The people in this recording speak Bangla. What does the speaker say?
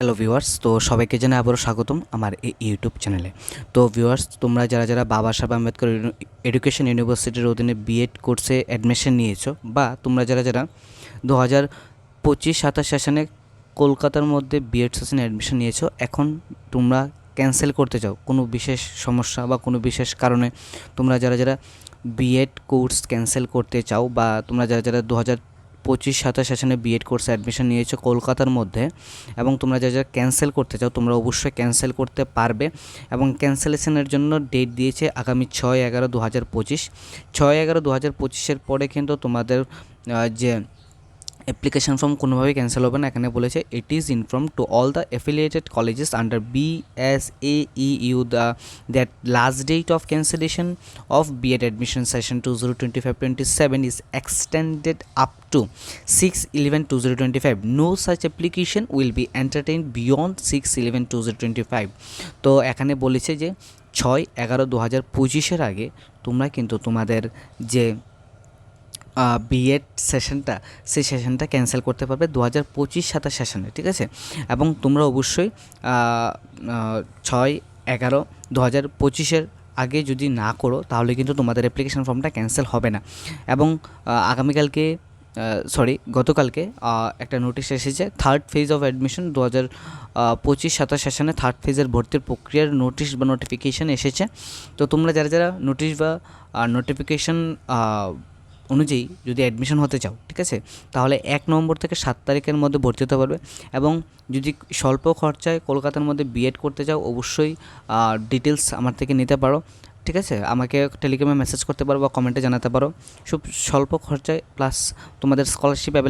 হ্যালো ভিউয়ার্স, তো সবাইকে জানাই আবারও স্বাগতম আমার এই ইউটিউব চ্যানেলে। তো ভিউয়ার্স, তোমরা যারা যারা বাবা সাহেব আম্বেদকর এডুকেশন ইউনিভার্সিটির অধীনে বিএড কোর্সে অ্যাডমিশন নিয়েছো বা তোমরা যারা যারা দু হাজার পঁচিশ সাতাশ সেশনে কলকাতার মধ্যে বিএড সেশনে অ্যাডমিশন নিয়েছো, এখন তোমরা ক্যান্সেল করতে চাও। কোনো বিশেষ সমস্যা বা কোনো বিশেষ কারণে তোমরা যারা যারা বিএড কোর্স ক্যান্সেল করতে চাও বা তোমরা যারা যারা দু হাজার পঁচিশ, সাতাশ সেশনে বিএড কোর্সে অ্যাডমিশন নিয়েছো কলকাতার মধ্যে এবং তোমরা যা যা ক্যান্সেল করতে চাও তোমরা অবশ্যই ক্যান্সেল করতে পারবে এবং ক্যান্সেলেশনের জন্য ডেট দিয়েছে আগামী ছয় এগারো দু হাজার পঁচিশ। ছয় এগারো দু হাজার পঁচিশের পরে কিন্তু তোমাদের যে অ্যাপ্লিকেশন ফর্ম কোনোভাবেই ক্যান্সেল হবে না। এখানে বলেছে it is inform to all the affiliated colleges under B S A E U the that last date of cancellation of B Ed admission session two zero twenty five twenty seven is extended up to six eleven two zero twenty five no such application will be entertain beyond six eleven two zero twenty five তো এখানে বলেছে যে, ছয় এগারো দু হাজার পঁচিশের আগে তোমরা কিন্তু তোমাদের যে বিএড সেশনটা সেই সেশনটা ক্যান্সেল করতে পারবে দু হাজার পঁচিশ সাতাশ সেশনে ঠিক আছে? এবং তোমরা অবশ্যই ছয়, এগারো দু হাজার পঁচিশের আগে যদি না করো, তাহলে কিন্তু তোমাদের অ্যাপ্লিকেশান ফর্মটা ক্যান্সেল হবে না। এবং আগামীকালকে সরি গতকালকে একটা নোটিশ এসেছে থার্ড ফেজ অফ অ্যাডমিশন দু হাজার পঁচিশ সাতাশ সেশনে থার্ড ফেজের ভর্তির প্রক্রিয়ার নোটিশ বা নোটিফিকেশান এসেছে। তো তোমরা যারা যারা নোটিশ বা নোটিফিকেশান অনুযায়ী যদি অ্যাডমিশন হতে চাও, ঠিক আছে? তাহলে এক নম্বর থেকে সাত তারিখের মধ্যে ভর্তি হতে পারবে এবং যদি স্বল্প খরচায় কলকাতার মধ্যে বিএড করতে চাও, অবশ্যই ডিটেলস আমার থেকে নিতে পারো, ঠিক আছে? আমাকে টেলিগ্রামে মেসেজ করতে পারো বা কমেন্টে জানাতে পারো। খুব স্বল্প খরচায় প্লাস তোমাদের স্কলারশিপ অ্যাভেলেবল